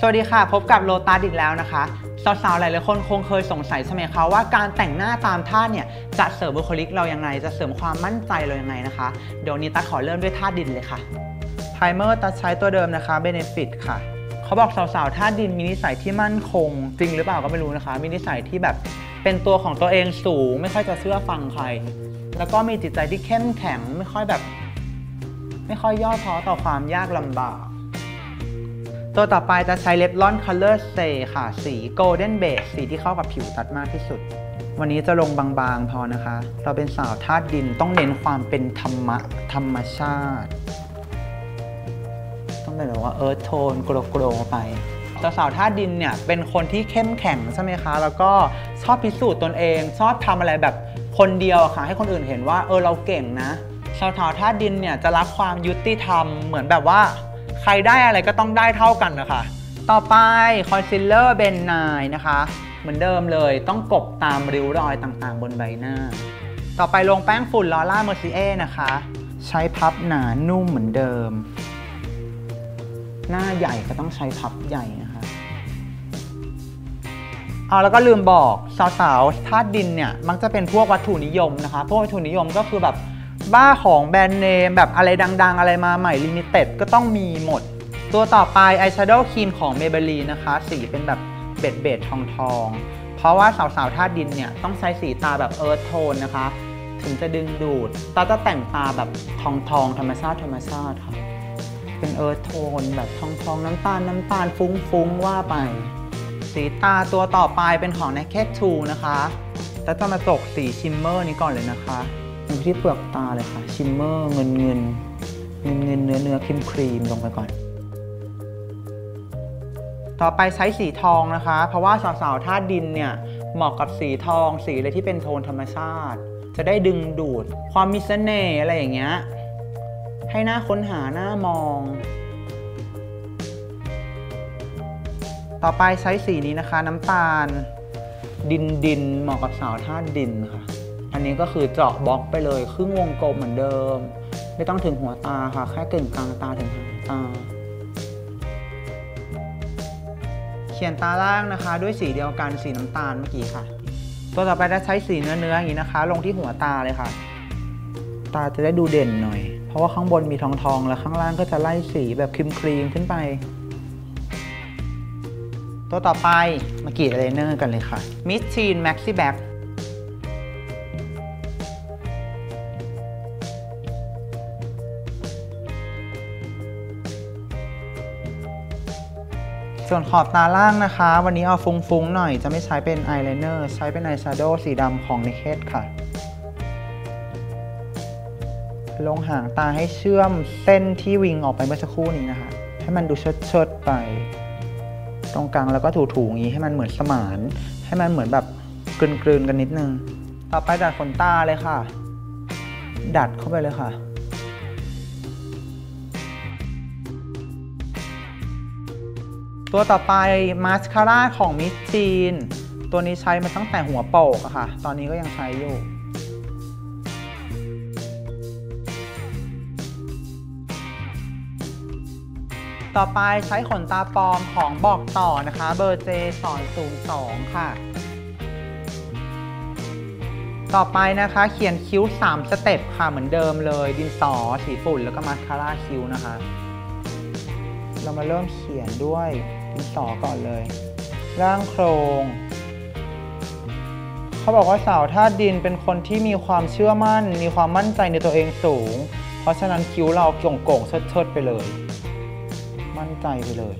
สวัสดีค่ะ พบกับโลตัสอีกแล้วนะคะ สาวๆ หลายๆคนคงเคยสงสัยใช่ไหมคะว่าการแต่งหน้าตามท่าเนี่ย จะเสริมบุคลิกเราอยังไงจะเสริมความมั่นใจเราอยังไงนะคะ เดี๋ยวนี้ตัดขอเริ่มด้วยท่าดินเลยค่ะไพรเมอร์ตัดใช้ตัวเดิมนะคะ Benefit ค่ะเขาบอกสาวๆท่าดินมีนิสัยที่มั่นคง จริงหรือเปล่าก็ไม่รู้นะคะ มีนิสัยที่แบบเป็นตัวของตัวเองสูง ไม่ค่อยจะเชื่อฟังใคร แล้วก็มีจิตใจที่เข้มแข็งไม่ค่อยแบบ ไม่ค่อยย่อท้อต่อความยากลำบาก ตัวต่อไปจะใช้เล็บลอน Color Stay ค่ะ สี Golden Beige สีที่เข้ากับผิวตัดมากที่สุด วันนี้จะลงบางๆพอนะคะ เราเป็นสาวธาตุดินต้องเน้นความเป็นธรรมะ ธรรมชาติ ต้องเป็นแบบว่าเอิร์ธโทนโกลโกลไปสาวๆธาตุดินเนี่ยเป็นคนที่เข้มแข็งใช่ไหมคะ แล้วก็ชอบพิสูจน์ตนเอง ชอบทำอะไรแบบคนเดียวอะค่ะ ให้คนอื่นเห็นว่าเออเราเก่งนะ ชาวเถาธาตุดินเนี่ยจะรักความยุติธรรมเหมือนแบบว่า รได้อะไรก็ต้องได้เท่ากันนะคะ ต่อไปคอนซีลเลอร์เบนนายนะคะ เหมือนเดิมเลยต้องกบตามริ้วรอยต่างๆ บนใบหน้า ต่อไปลงแป้งฝุ่นลอร่าเมอร์ซิเอนะคะ ใช้พับหนานุ่มเหมือนเดิม หน้าใหญ่ก็ต้องใช้พับใหญ่นะคะเอาแล้วก็ลืมบอกสาวๆธาตุดินเนี่ยมักจะเป็นพวกวัตถุนิยมนะคะ พวกวัตถุนิยมก็คือแบบ บ้าของแบรนด์เนมแบบอะไรดังๆ อะไรมาใหม่ลิมิเต็ดก็ต้องมีหมด ตัวต่อไปอายแชโดว์ครีมของ Maybelline นะคะ สีเป็นแบบเบดเบดทองทองเพราะว่าสาวๆธาตุดินเนี่ย ต้องใช้สีตาแบบเอิร์ธโทนนะคะ ถึงจะดึงดูดตาจะแต่งตาแบบทองทองธรรมชาติธรรมชาติค่ะ เป็นเอิร์ธโทนแบบทองทองน้ำตาลน้ำตาลฟุ้งฟุ้งๆว่าไป สีตาตัวต่อไปเป็นของ Naked 2นะคะแล้วจะมาตกสีชิมเมอร์นี้ก่อนเลยนะคะ อยู่ที่เปลือกตาเลยค่ะ ชิมเมอร์เงินเงินเงินเงินเนื้อเนื้อครีมครีมลงไปก่อน ต่อไปใช้สีทองนะคะ เพราะว่าสาวๆธาตุดินเนี่ยเหมาะกับสีทองสีอะไรที่เป็นโทนธรรมชาติ จะได้ดึงดูดความมีเสน่ห์อะไรอย่างเงี้ยให้หน้าค้นหาหน้ามอง ต่อไปใช้สีนี้นะคะ น้ำตาล ดินดินเหมาะกับสาวธาตุดินค่ะ อันนี้ก็คือเจาะบล็อกไปเลยครึ่งวงกลมเหมือนเดิม ไม่ต้องถึงหัวตาค่ะ แค่กึ่งกลางตาถึงหางตา เขียนตาล่างนะคะ ด้วยสีเดียวกันสีน้ำตาลเมื่อกี้ค่ะ ตัวต่อไปจะใช้สีเนื้อเนื้ออย่างนี้นะคะ ลงที่หัวตาเลยค่ะ ตาจะได้ดูเด่นหน่อย เพราะว่าข้างบนมีทองทองๆแล้วข้างล่างก็จะไล่สีแบบครีมครีมขึ้นไป ตัวต่อไปมากรีดอะไรเนอร์กันเลยค่ะ Miss Teen Maxi Back ส่วนขอบตาล่างนะคะ วันนี้เอาฟุ้งๆหน่อยจะไม่ใช้เป็นอายไลเนอร์ใช้เป็นอายแชโดว์สีดำของ Naked ค่ะ ลงหางตาให้เชื่อมเส้นที่วิงออกไปเมื่อสักครู่นี้นะคะ ให้มันดูเชิดๆไป ตรงกลางแล้วก็ถูๆอย่างนี้ให้มันเหมือนสมาน ให้มันเหมือนแบบกลืนๆกันนิดนึง ต่อไปดัดขนตาเลยค่ะ ดัดเข้าไปเลยค่ะ ตัวต่อไปมาสคาร่าของมิสจีน ตัวนี้ใช้มาตั้งแต่หัวโปกอะค่ะ ตอนนี้ก็ยังใช้อยู่ ต่อไปใช้ขนตาปลอมของบอกต่อนะคะ เบอร์เจสอน02ค่ะ ต่อไปนะคะเขียนคิ้ว 3 สเต็ปค่ะเหมือนเดิมเลย ดินสอสีฝุ่นแล้วก็มาสคาร่าคิ้วนะคะ เรามาเริ่มเขียนด้วยดินสอก่อนเลย ร่างโครง เขาบอกว่าสาวธาตุดินเป็นคนที่มีความเชื่อมั่น มีความมั่นใจในตัวเองสูง เพราะฉะนั้นคิ้วเราโก่งๆเชิดๆไปเลย มั่นใจไปเลย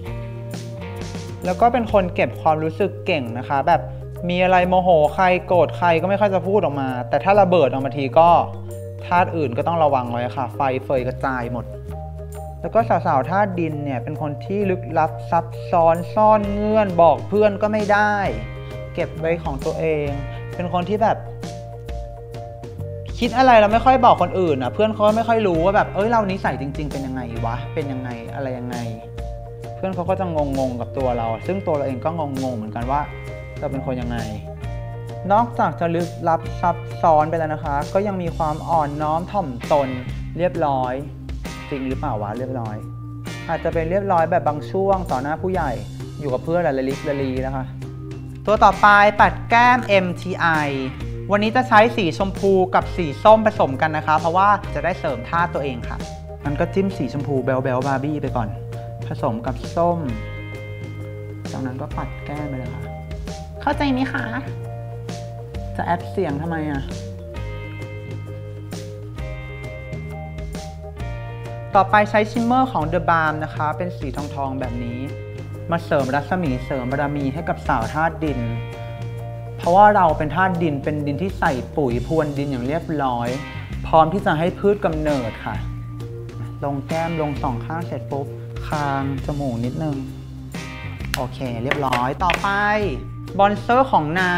แล้วก็เป็นคนเก็บความรู้สึกเก่งนะคะ แบบมีอะไรโมโหใครโกรธใครก็ไม่ค่อยจะพูดออกมา แต่ถ้าระเบิดออกมาทีก็ธาตุอื่นก็ต้องระวังไว้ค่ะ ไฟเฟยกระจายหมด แล้วก็สาวๆธาดินเนี่ยเป็นคนที่ลึกลับซับซ้อนซ่อนเงื่อนบอกเพื่อนก็ไม่ได้ เก็บไว้ของตัวเอง เป็นคนที่แบบ คิดอะไรเราไม่ค่อยบอกคนอื่นอะ เพื่อนเขาไม่ค่อยรู้ว่าแบบเอ้ยเรานิสัยจริง ๆ เป็นยังไงวะเป็นยังไงอะไรยังไง เพื่อนเขาก็จะงงๆกับตัวเรา ซึ่งตัวเราเองก็งงๆเหมือนกันว่าเราเป็นคนยังไงนอกจากจะลึกลับซับซ้อนไปแล้วนะคะ ก็ยังมีความอ่อนน้อมถ่อมตนเรียบร้อย ริงหรือเปล่าวะเรียบร้อย อาจจะเป็นเรียบร้อยแบบบางช่วงต่อหน้าผู้ใหญ่อยู่กับเพื่อนละลิสละลีนะคะ ตัวต่อไปปัดแก้ม MTI วันนี้จะใช้สีชมพูกับสีส้มผสมกันนะคะ เพราะว่าจะได้เสริมท่าตัวเองค่ะมันก็จิ้มสีชมพูเบลเบลบาร์บี้ไปก่อน ผสมกับส้ม จากนั้นก็ปัดแก้มไปเลยค่ะ เข้าใจไหมคะ จะแอดเสียงทำไมอะ ต่อไปใช้ชิมเมอร์ของ The Balm นะคะ เป็นสีทองทองๆแบบนี้ มาเสริมรัศมีเสริมบารมีให้กับสาวธาตุดิน เพราะว่าเราเป็นธาตุดินเป็นดินที่ใส่ปุ๋ยพรวนดินอย่างเรียบร้อย พร้อมที่จะให้พืชกำเนิดค่ะ ลงแก้มลงสองข้างเสร็จปุ๊บคางจมูกนิดนึง โอเค เรียบร้อยต่อไปบอนเซอร์ของนา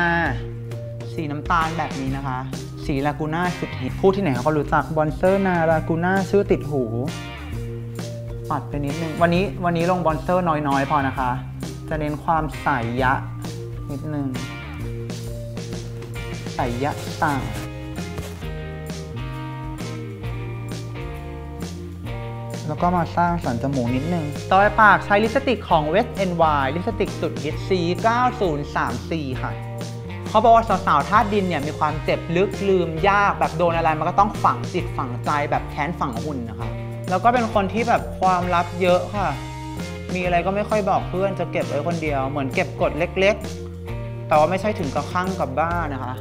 สีน้ำตาลแบบนี้นะคะ สีลากูน่าสุดฮิตพูดที่ไหนเขาก็รู้จักบอนเซอร์นาลากูน่าชื่อติดหู ปัดไปนิดนึง วันนี้วันนี้ลงบอนเซอร์น้อยๆ พอนะคะ จะเน้นความใสยะ นิดนึงใสยะต่างแล้วก็มาสร้างสันจมูกนิดนึง ต่อไปปากใช้ลิปสติกของ West NY ลิปสติกสุดฮิต C9034 ค่ะ เขาบอกว่าสาวๆธาตุดินเนี่ยมีความเจ็บลึกลืมยากแบบโดนอะไรมันก็ต้องฝังจิตฝังใจแบบแค้นฝังหุ่นนะคะ แล้วก็เป็นคนที่แบบความลับเยอะค่ะ มีอะไรก็ไม่ค่อยบอกเพื่อนจะเก็บไว้คนเดียว เหมือนเก็บกดเล็ก ๆ แต่ว่าไม่ใช่ถึงกับข้างกับบ้านนะคะ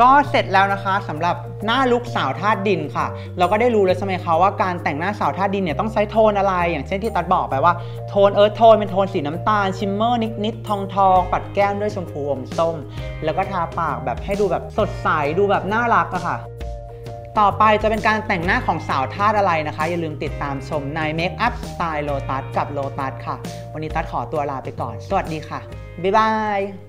ก็เสร็จแล้วนะคะสำหรับหน้าลุกสาวธาตุดินค่ะ เราก็ได้รู้แล้วใช่ไหมคะว่าการแต่งหน้าสาวธาตุดินเนี่ยต้องใช้โทนอะไร อย่างเช่นที่ตัดบอกไปว่าโทนเอิร์ธโทนเป็นโทนสีน้ำตาลชิมเมอร์นิดๆทองทองๆปัดแก้มด้วยชมพูอมส้ม แล้วก็ทาปากแบบให้ดูแบบสดใสดูแบบน่ารักอะค่ะ ต่อไปจะเป็นการแต่งหน้าของสาวธาตุอะไรนะคะ อย่าลืมติดตามชมใน Make Up Style Lotus กับ Lotus ค่ะ วันนี้ตัดขอตัวลาไปก่อน สวัสดีค่ะ บ๊ายบาย